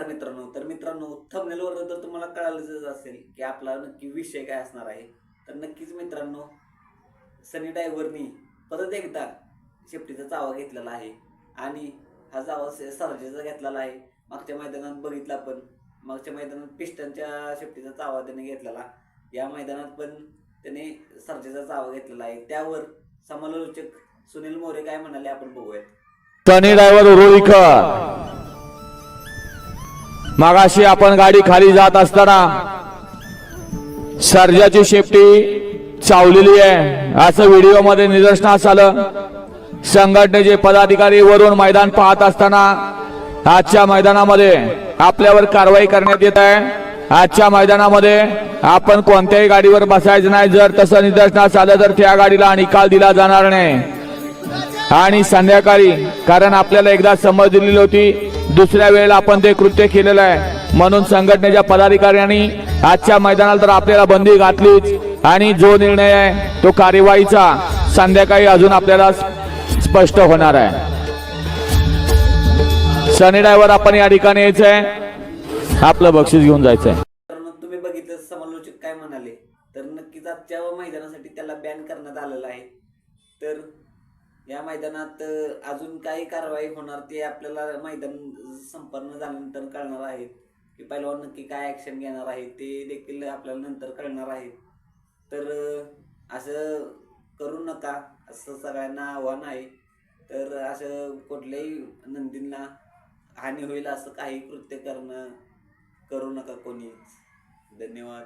नमस्कार मित्रांनो. तर मित्रांनो थंबनेलवर जर तुम्हाला कळालंच असेल की आपला नक्की विषय काय असणार आहे. तर नक्कीच मित्रांनो सनी ड्रायव्हरनी परत एकदा शेपटीचा चावा घेतलेला आहे. आणि हा चावा सरजेचा सर्जेचा घेतलेला आहे. मागच्या मैदानात बघितला पण मागच्या मैदानात पिस्टनच्या शेपटीचा चावा त्याने घेतलेला. या मैदानात पण त्याने सरजेचा चावा घेतलेला आहे. त्यावर समालोचक सुनील मोरे काय म्हणाले आपण बघूयात. सनी ड्रायव्हर मागाशी आपण गाडी खाली जात असताना सर्जाची शेपटी चावलेली आहे. असं व्हिडिओमध्ये निदर्शनास आलं. संघटनेचे पदाधिकारी वरून मैदान पाहत असताना आजच्या मैदानामध्ये आपल्यावर कारवाई करण्यात येत आहे. आजच्या मैदानामध्ये आपण कोणत्याही गाडीवर बसायचं नाही. जर तसं निदर्शनास आलं तर त्या गाडीला निकाल दिला जाणार नाही. आणि संध्याकाळी कारण आपल्याला एकदा समज दिलेली होती दुसऱ्या वेळेला आपण ते कृत्य केलेलं आहे. म्हणून संघटनेच्या पदाधिकाऱ्यांनी आजच्या मैदानाला तर आपल्याला बंदी घातलीच. आणि जो निर्णय आहे तो कार्यवाहीचा संध्याकाळी अजून आपल्याला स्पष्ट होणार आहे. सनी ड्रायव्हर आपण या ठिकाणी यायचंय आपलं बक्षीस घेऊन जायचंय. तुम्ही बघितलं समालोचक काय म्हणाले? तर नक्कीच आजच्या मैदानासाठी त्याला बॅन करण्यात आलेला आहे. तर या मैदानात अजून काही कारवाई होणार ते आपल्याला मैदान संपन्न झाल्यानंतर कळणार आहे. की पहिलवान नक्की काय ॲक्शन घेणार आहे ते देखील आपल्याला नंतर कळणार आहे. तर असं करू नका असं सगळ्यांना आव्हान आहे. तर असं कुठल्याही नंदींना हानी होईल असं काही कृत्य करणं करू नका कोणीच. धन्यवाद.